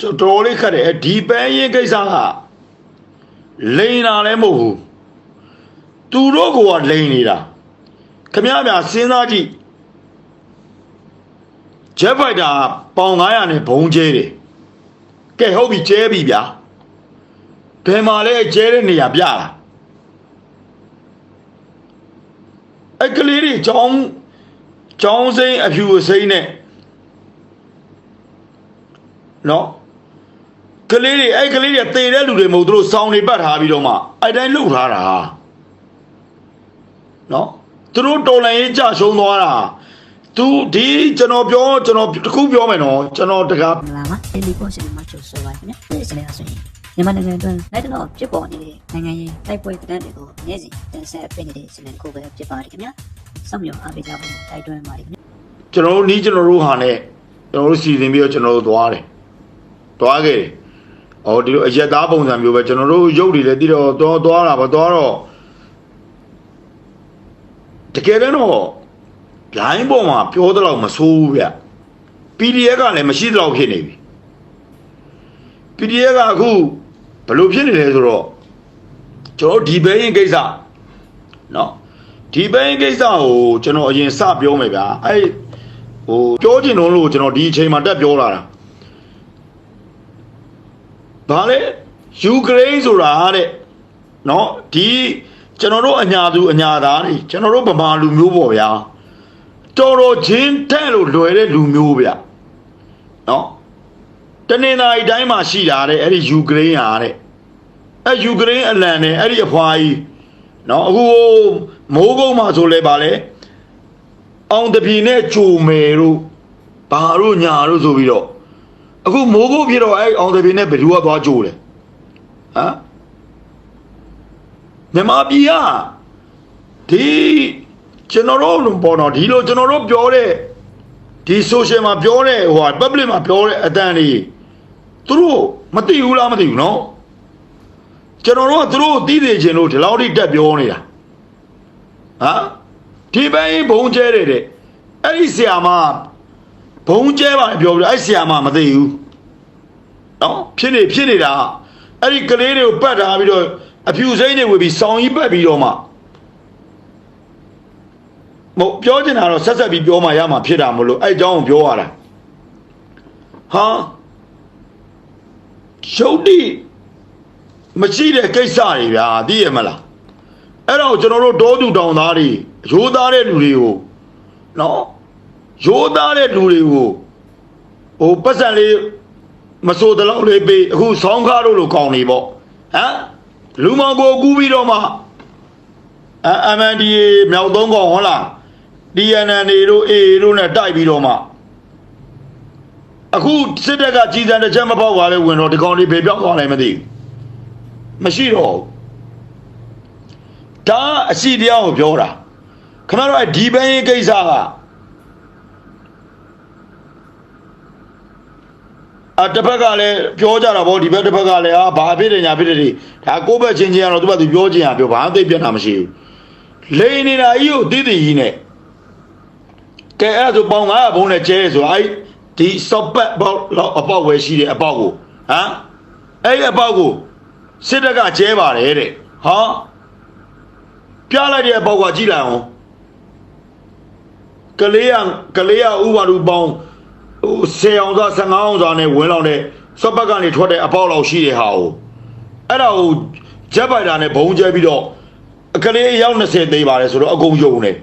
တော်တော်လေးခက်တယ်ဒီပန်းရင်ကိစ္စကလိန်တာလည်းမဟုတ်ဘူးသူတို့ကလိန်နေတာခမည်းများစဉ်းစားကြည့်ဂျက်ဖိုက်တာပေါင်900နဲ့ဘုံကျဲတယ်ကဲဟုတ်ပြီကျဲပြီဗျာဘယ်မှာလဲကျဲတဲ့နေရာပြလားအဲ့ကလေးတွေចောင်းចောင်းစိမ့်အဖြူအစိမ့်နဲ့ နော်ကလေးတွေအဲ့ကလေးတွေတေတဲ့လူတွေမဟုတ်သူတို့စောင်းနေပတ်ထားပြီးတော့မှအဲ့တိုင်းလှုပ်ထားတာနော်သူတို့တော်လိုင်းရေးကြရှုံးသွားတာသူဒီကျွန်တော်ပြောကျွန်တော်တခုပြောမယ်နော်ကျွန်တော်တကားမင်္ဂလာပါဒီလီပေါ်ရှင်မှာကျိုးဆိုပါခင်ဗျာဒီစနေအဆိုရင်မြန်မာနိုင်ငံအတွင်းလိုက်တော့ဖြစ်ပေါ်နေတဲ့နိုင်ငံရေးတိုက်ပွဲတန်းတွေကိုနေ့စဉ်တင်ဆက်ပေးနေတဲ့စနေတစ်ခုပဲဖြစ်ပါတယ်ခင်ဗျာစောင့်မျှော်အားပေးကြဖို့တိုက်တွန်းပါတယ်ခင်ဗျာကျွန်တော်တို့နီးကျွန်တော်တို့ဟာနဲ့ကျွန်တော်တို့စီစဉ်ပြီးတော့ကျွန်တော်တို့သွားတယ် သွားခဲ့တယ်။အော်ဒီလိုအရက်သားပုံစံမျိုးပဲကျွန်တော်တို့ရုပ်တွေလည်းတိတော့သွားသွားတာပဲသွားတော့တကယ်တမ်းတော့ဘလိုင်းပေါ်မှာပြောတဲ့လောက်မဆိုးဘူးဗျ PDF ကလည်းမရှိတဲ့လောက်ဖြစ်နေပြီ PDF ကအခုဘယ်လိုဖြစ်နေလဲဆိုတော့ကျွန်တော်ဒီဘဲရင်ကိစ္စနော်ဒီဘဲရင်ကိစ္စကိုကျွန်တော်အရင်စပြောမယ်ဗျာအဲ့ဟိုပြောချင်တော့လို့ကျွန်တော်ဒီအချိန်မှာတက်ပြောလာတာ ဘာလဲယူကရိန်းဆိုတာတဲ့နော်ဒီကျွန်တော်တို့အညာသူအညာသားတွေကျွန်တော်တို့ဗမာလူမျိုးပေါ့ဗျာတော်တော်ချင်းတဲ့လို့လွယ်တဲ့လူမျိုးဗျနော်တနင်္လာရီတိုင်းမှာရှိတာတဲ့အဲ့ဒီယူကရိန်းဟာတဲ့အဲ့ယူကရိန်းအလံနဲ့အဲ့ဒီအဖွာကြီးနော်အခုမိုးကုတ်မှာဆိုလဲပါလဲအောင်တပြီနဲ့ကြိုမယ်တို့ဘာတို့ညာတို့ဆိုပြီးတော့ အခုမိုးဖို့ဖြစ်တော့အဲ့အောင်သပြေနဲ့ဘယ်သူကသွားကြိုးလဲဟမ်မြန်မာပြည်ကဒီကျွန်တော်တို့ပေါ်တော့ဒီလိုကျွန်တော်တို့ပြောတဲ့ဒီ social မှာပြောတဲ့ဟိုဟာ public မှာပြောတဲ့အတန်တွေသူတို့မသိဘူးလားမသိဘူးနော်ကျွန်တော်တို့ကသူတို့သိသိချင်းလို့ဒီလောက်ထိတက်ပြောနေတာဟမ်ဒီပိုင်းဘုံကျဲတယ်တဲ့အဲ့ဒီဆရာမဘုံကျဲပါပြောပြီးအဲ့ဆရာမမသိဘူး နော်ဖြစ်နေဖြစ်နေတာအဲ့ဒီကလေးတွေကိုပတ်ထားပြီးတော့အဖြူစိမ့်တွေဝေပြီးဆောင်းကြီးပတ်ပြီးတော့မှမဟုတ်ပြောချင်တာတော့ဆက်ဆက်ပြီးပြောမှရမှာဖြစ်တာမလို့အဲ့အကြောင်းကိုပြောရတာဟာရုပ်တိမရှိတဲ့ကိစ္စတွေဗျာသိရမလားအဲ့တော့ကျွန်တော်တို့တောသူတောင်သားတွေရိုးသားတဲ့လူတွေကိုနော်ရိုးသားတဲ့လူတွေကိုဟိုပတ်စံလေး မစိုးတလောက်လေးပေးအခုဆောင်းကားတို့လိုကောင်းနေပေါ့ဟမ်လူမောင်ကိုကူးပြီးတော့မှအ MNDA မြောက်သုံးကောင်ဟုတ်လား DNN တွေတို့ AA တို့နဲ့တိုက်ပြီးတော့မှအခုစစ်တပ်ကကြီးစံတစ်ချက်မပေါက်ပါလေဝင်တော့ဒီကောင်တွေဖေပြောက်သွားနိုင်မသိဘူးမရှိတော့ဘူးဒါအစီတရားကိုပြောတာခင်ဗျားတို့အဲ့ဒီဘန်းရေးကိစ္စက အတစ်ဖက်ကလည်းပြောကြတာဗောဒီဘက်တစ်ဖက်ကလည်းဟာဘာဖြစ်တယ်ညာဖြစ်တယ်ဒီဒါကိုယ့်ဘက်ချင်းချင်းကတော့သူကသူပြောချင်ရပြောဘာမှသိပ်ပြတ်တာမရှိဘူးလိန်နေတာကြီးကိုတည်တည်ကြီးနဲ့ကဲအဲ့ဒါဆိုပေါင်900ဘုံနဲ့ကျဲဆိုအဲ့ဒီစော့ပတ်ဘောက်လောက်အပေါက်ဝယ်ရှိတယ်အပေါက်ကိုဟမ်အဲ့ဒီအပေါက်ကိုစစ်တပ်ကကျဲပါတယ်တဲ့ဟာပြလိုက်တဲ့အပေါက်ကကြည့်လိုက်အောင်ကလေးရကလေးရဥပါဒူပေါင်း ဟို10အောင်သား15အောင်သားနဲ့ဝင်လောက်တဲ့စော့ဘက်ကနေထွက်တဲ့အပေါက်လောက်ရှိတဲ့ဟာကိုအဲ့ဒါကိုဂျက်ပိုက်တာနဲ့ဘုံကျဲပြီးတော့အကလေးအယောက်20သေးပါတယ်ဆိုတော့အကုန်ယုံနေဟ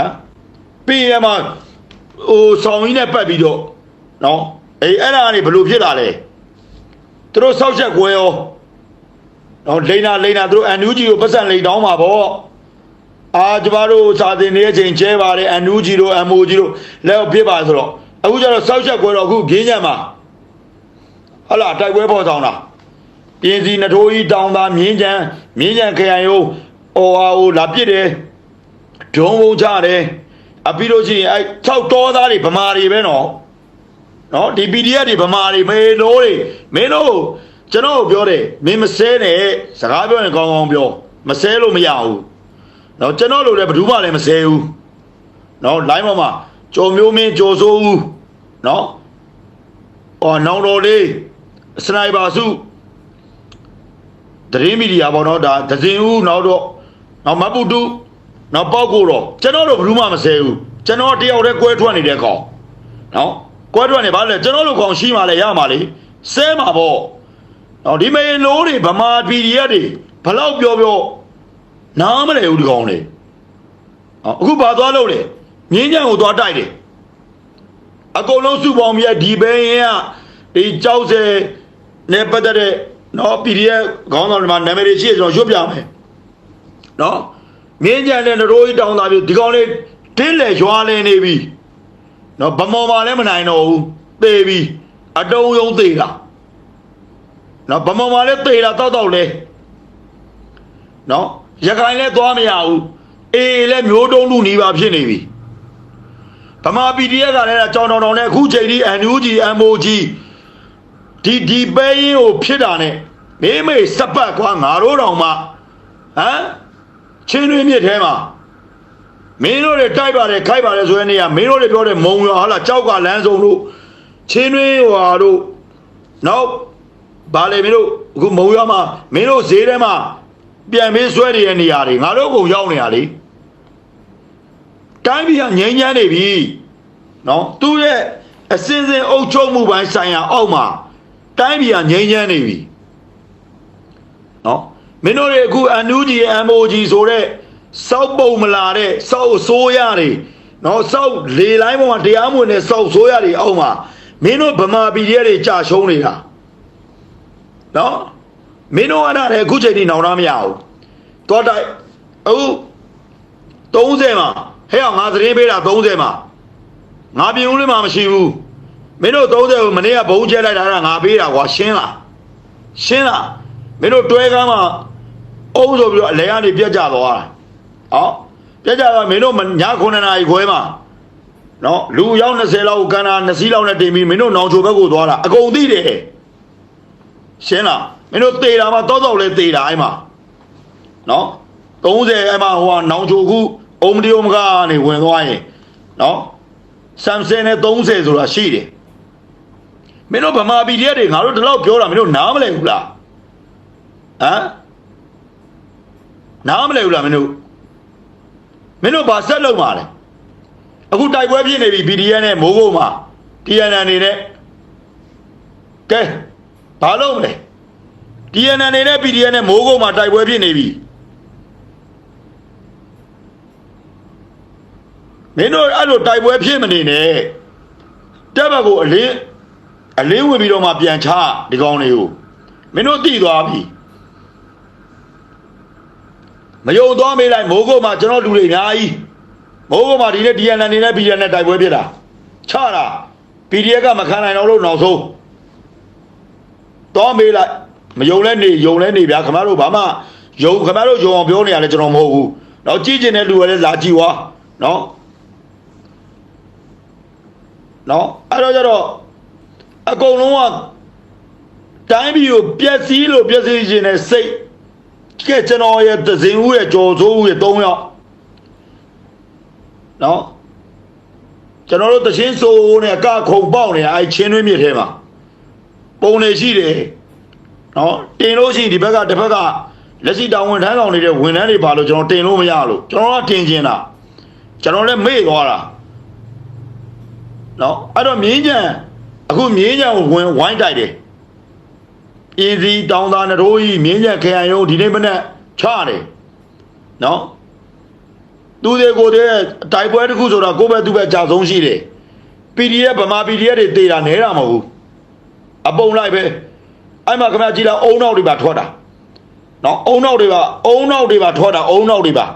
မ်ပြီးရမှာဟိုဆောင်ကြီးနဲ့ပတ်ပြီးတော့နော်အေးအဲ့ဒါကနေဘယ်လိုဖြစ်လာလဲသူတို့ဆောက်ချက်ကွဲရောနော်လိန်နာလိန်နာသူတို့အန်နူဂျီကိုပတ်စံလိန်တောင်းပါဗော အာကျမတို့စာသင်နေတဲ့အချိန်ကျဲပါတယ်အန်နူဂျီတို့အမိုဂျီတို့လက်ဖြစ်ပါဆိုတော့အခုကျတော့စောက်ချက်ကွဲတော့အခုဂင်းညံမှာဟလာတိုက်ပွဲပေါ်ဆောင်တာပြင်းစီနထိုးကြီးတောင်းသားမြင်းချံမြင်းချံခရိုင်ယုံအော်ဟာဟိုလာပစ်တယ်ဒုံဘုံချတယ်အပြီးလို့ရှိရင်အဲ၆တောသားတွေဗမာတွေပဲနော်နော်ဒီ PDF တွေဗမာတွေမေလို့တွေမင်းတို့ကျွန်တော်ပြောတယ်မင်းမဆဲနဲ့စကားပြောရင်ကောင်းကောင်းပြောမဆဲလို့မရဘူး နော်ကျွန်တော်လိုလည်းဘယ်သူမှလည်းမစဲဘူးနော် line ပေါ်မှာကြော်မျိုးမင်းကြော်စိုးဦးနော်ဟောနောင်တော်လေးစနိုက်ပါစုတရင်မီဒီယာပေါ့နော်ဒါဒဇင်ဦးနောက်တော့နောက်မပုတုနောက်ပေါက်ကိုတော့ကျွန်တော်တို့ဘယ်သူမှမဆဲဘူးကျွန်တော်တယောက်တည်းကွဲထွက်နေတဲ့ကောင်နော်ကွဲထွက်နေပါလေကျွန်တော်တို့ကောင်ရှိမှလည်းရမှာလေဆဲမှာပေါ့နော်ဒီမေလို့တွေဗမာပြည်ရီရက်တွေဘလောက်ပြောပြော နားမလဲဘူးဒီကောင်တွေဟောအခုဘာသွားလို့လဲငင်းညံကိုသွားတိုက်တယ်အကုန်လုံးစုပေါင်းပြီးတော့ဒီဘဲရင်ကဒီကြောက်စဲနဲ့ပတ်သက်တဲ့နော် PDF ခေါင်းဆောင်တွေမှာနာမည်တွေရှိရကျွန်တော်ရွတ်ပြမယ်နော်မြင်းကြံတဲ့နရိုးကြီးတောင်းတာပြီးဒီကောင်လေးတင်းလေရွာလင်းနေပြီနော်ဗမော်မာလည်းမနိုင်တော့ဘူးသေပြီအတုံးယုံသေတာနော်ဗမော်မာလည်းသေတာတောက်တောက်လဲနော် ရခိုင်လည်းသွားမရဘူးအေးလည်းမျိုးတုံးလူနီးပါဖြစ်နေပြီဗမာ PDF ကလည်းကြောင်တောင်တောင်နဲ့အခုချိန်ထိ NUG MOG ဒီဒီပဲရင်ကိုဖြစ်တာနဲ့မေးမေးစပတ်ကွာငါတို့တောင်မှဟမ်ချင်းတွင်းမြစ်ထဲမှာမင်းတို့တွေတိုက်ပါတယ်ခိုက်ပါတယ်ဆိုတဲ့နေရာမင်းတို့တွေပြောတဲ့မုံရွာဟာလားကြောက်ကလမ်းစုံတို့ချင်းတွင်းဟွာတို့နောက်ဗာလေမင်းတို့အခုမုံရွာမှာမင်းတို့ဈေးထဲမှာ ပြန်ပေးဆွဲနေတဲ့နေရာတွေငါတို့ကုန်ရောက်နေရလေတိုင်းပြည်ကငြိမ်းချမ်းနေပြီနော်သူ့ရဲ့အစင်းစင်းအုပ်ချုပ်မှုပိုင်းဆိုင်ရာအောက်မှာတိုင်းပြည်ကငြိမ်းချမ်းနေပြီနော်မင်းတို့တွေအခု NUG MOG ဆိုတဲ့စောက်ပုံမလာတဲ့စောက်အစိုးရတွေနော်စောက်လေလိုင်းပေါ်မှာတရားမဝင်တဲ့စောက်အစိုးရတွေအောက်မှာမင်းတို့ဗမာပြည်တွေကြာရှုံးနေတာနော် မင်းတို့အဲ့ဒါလည်းအခုချိန်ထိနောင်တမရဘူးတော့တိုက်အခု30မှာဟဲ့အောင်ငါသတင်းပေးတာ30မှာငါပြင်ဦးလေးမှာမရှိဘူးမင်းတို့30ကိုမနေ့ကဘုံကျဲလိုက်တာကငါပေးတာကွာရှင်းလားရှင်းလားမင်းတို့တွဲကမ်းမှာအုံးဆိုပြီးတော့အလဲကနေပြက်ကြသွားတာဟောပြက်ကြတော့မင်းတို့ည9နာရီခွဲမှာနော်လူရောက်20လောက်ကန်တာ20စီးလောက်နဲ့တင်ပြီးမင်းတို့နောင်ချိုဘက်ကိုသွားတာအကုန်သိတယ်ရှင်းလား မင်းတို့သေတာမှတောတော့လဲသေတာအဲ့မှာနော်30အဲ့မှာဟိုကနောင်ချိုခုအုံမဒီအုံမကနေဝင်သွားရင်နော်ဆမ်ဆန်နဲ့30ဆိုတာရှိတယ်မင်းတို့ဗမာပြည်တည်းတွေငါတို့ဒီလောက်ပြောတာမင်းတို့နားမလဲဘူးလားဟမ်နားမလဲဘူးလားမင်းတို့မင်းတို့ဘာဆက်လုပ်မှာလဲအခုတိုက်ပွဲဖြစ်နေပြီ PDF နဲ့မိုးကုတ်မှာ TNN နေနဲ့ကဲဘာလုပ်မလဲ TNN နေနဲ့ PDF နဲ့မိုးကုတ်မှာတိုက်ပွဲဖြစ်နေပြီမင်းတို့အဲ့လိုတိုက်ပွဲဖြစ်မနေနဲ့တက်ဘက်ကိုအလင်းအလင်းဝင်ပြီးတော့မှပြန်ချဒီကောင်းလေးကိုမင်းတို့တိသွားပြီမယုံသွားမေးလိုက်မိုးကုတ်မှာကျွန်တော်လူတွေအများကြီးမိုးကုတ်မှာဒီနေ့ DNN နေနဲ့ BDN နဲ့တိုက်ပွဲဖြစ်တာချတာ PDF ကမခံနိုင်တော့လို့နောက်ဆုံးသွားမေးလိုက် မ有的你有的နေယုံလဲနေဗျာခမတို့ဘာ然后ယုံခမတို့ယုံအောင်ပြောနေရတယ်ကျွန်တော်မဟုတ်ဘူး။နောက်ကြည့်ကျင်တဲ့လူတွေလ။ နော်တင်လို့ရှိရင်ဒီဘက်ကတစ်ဖက်ကလက်ရှိတာဝန်ထမ်းဆောင်နေတဲ့ဝန်ထမ်းတွေပါလို့ကျွန်တော်တင်လို့မရလို့ကျွန်တော်ကတင်ကျင်တာကျွန်တော်လည်းမေ့သွားတာနော်အဲ့တော့မြင်းကြံအခုမြင်းကြံကိုဝင်ဝိုင်းတိုက်တယ်အင်းစီတောင်းသားနရိုးကြီးမြင်းကြံခရိုင်ရုံးဒီနေ့မနေ့ချတယ်နော်သူတွေကိုတည်းတိုက်ပွဲတစ်ခုဆိုတာကိုယ့်ဘက်သူ့ဘက်ကြာဆုံးရှိတယ် PDF ဗမာ PDF တွေတေတာနဲတာမဟုတ်ဘူးအပုံလိုက်ပဲ အဲ့မှာခင်ဗျာကြည့်လားအုံနောက်တွေပါထွက်တာနော်အုံနောက်တွေပါအုံနောက်တွေပါထွက်တာအုံနောက်တွေပါ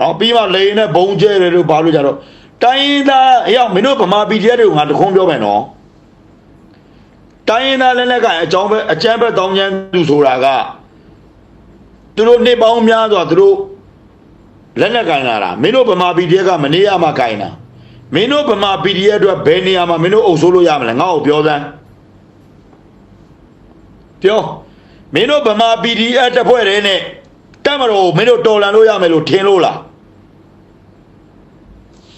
နော်ပြီးမှလေနဲ့ဘုံကျဲတယ်လို့ဘာလို့ကြတော့တိုင်းရင်းသားအရောက်မင်းတို့ဗမာ PDF တွေကိုငါတခွန်းပြောမယ်နော်တိုင်းရင်းသားလည်းလည်းကအကြောင်းပဲအကျမ်းပဲတောင်းကျမ်းသူဆိုတာကသူတို့နှစ်ပေါင်းများစွာသူတို့လက်နဲ့ကင်လာတာမင်းတို့ဗမာ PDF ကမနေရမှကင်တာမင်းတို့ဗမာ PDF အတွက်ဘယ်နေရာမှာမင်းတို့အုပ်ဆိုးလို့ရမလဲငါ့ကိုပြောစမ်း ပြောမင်းတို့ဗမာ PDF တစ်ဖွဲ့တည်းနဲ့တက်မတော်ကိုမင်းတို့တော်လန်လို့ရမယ်လို့ထင်လို့လား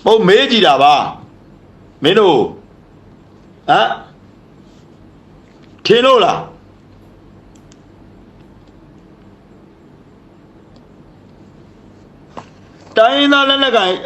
ဟုတ်မေးကြည့်တာပါမင်းတို့ဟမ်ထင်လို့လားတိုင်းရင်းသားလက်နက်ကိုင်